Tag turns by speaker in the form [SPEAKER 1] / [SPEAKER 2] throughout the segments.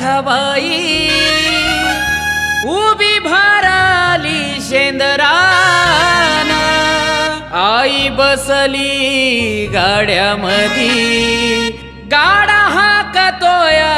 [SPEAKER 1] खबाई उभी भाराली शेंदराना आई बसली गाड्यामधी. गाडा हा कतोया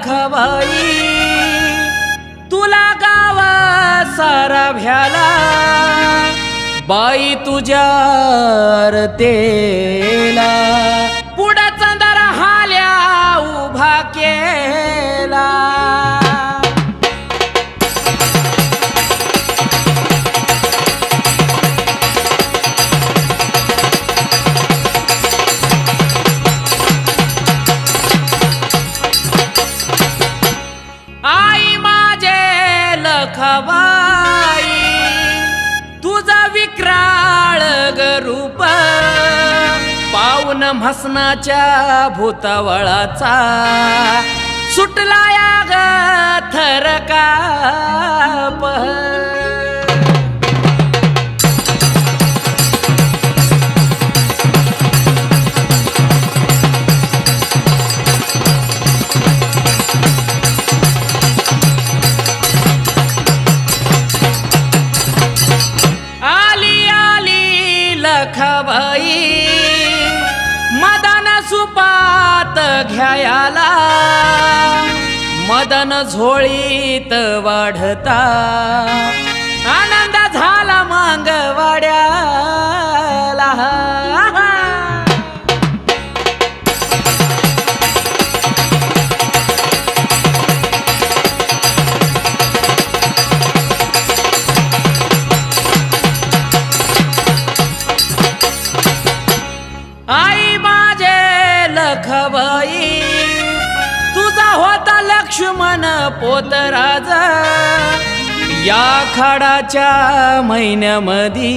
[SPEAKER 1] लखबाई तुला गावा सारा भ्याला. बाई तुझ्या तेला पुढं चंदर हाल्या उभा केला. विक्राळ गरूप. पाऊन म्हसनाच्या भूतावळाचा. सुटला या ग थरकाप. घ्यायाला मदन झोळीत वाढता. आनंद झाला मांग वाड्याला. आई माझे लखबाई लक्ष्मण पोतराजा या खाडाच्या महिन्यामधी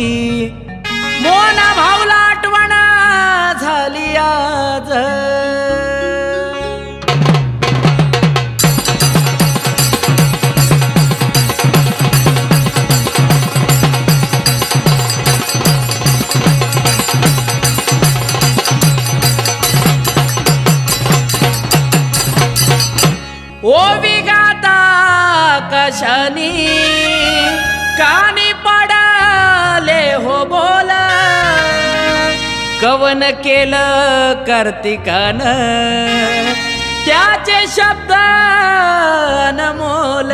[SPEAKER 1] मोना भाऊला आठवण झाली आज. ओ विगाता कशानी? कानी पडाले हो बोल. कवन केलं कार्तिकान? त्याचे शब्द नमोल